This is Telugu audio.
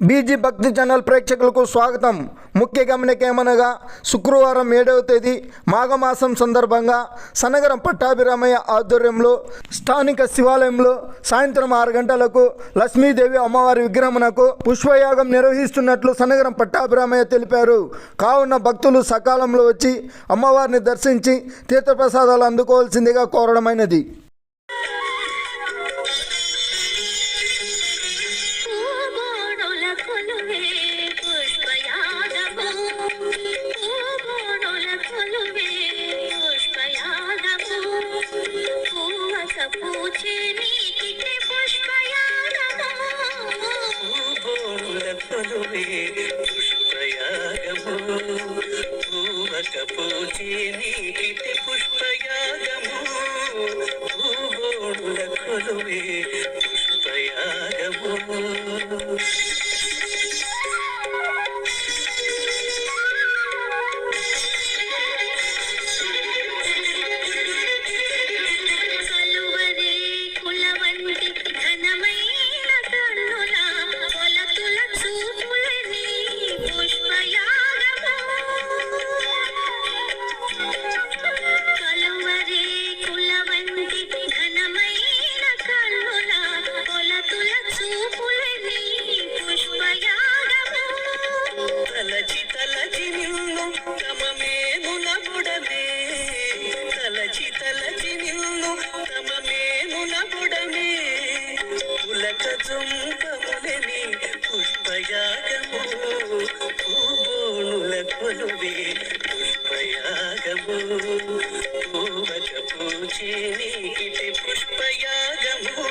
బీజీ భక్తి ఛానల్ ప్రేక్షకులకు స్వాగతం. ముఖ్య గమనికేమనగా శుక్రవారం ఏడవ తేదీ మాఘమాసం సందర్భంగా సనగరం పట్టాభిరామయ్య ఆధ్వర్యంలో స్థానిక శివాలయంలో సాయంత్రం ఆరు గంటలకు లక్ష్మీదేవి అమ్మవారి విగ్రహమునకు పుష్పయాగం నిర్వహిస్తున్నట్లు సనగరం పట్టాభిరామయ్య తెలిపారు. కావున భక్తులు సకాలంలో వచ్చి అమ్మవారిని దర్శించి తీర్థప్రసాదాలు అందుకోవాల్సిందిగా కోరడమైనది. పుష్పయాగము. పూవక పూజే నీకిటి పుష్పయాగము జుంపములని పుష్పయాగము. పూబోణుల కొలువే పుష్పయాగము. పూవక పూజే నీకిటి పుష్పయాగము.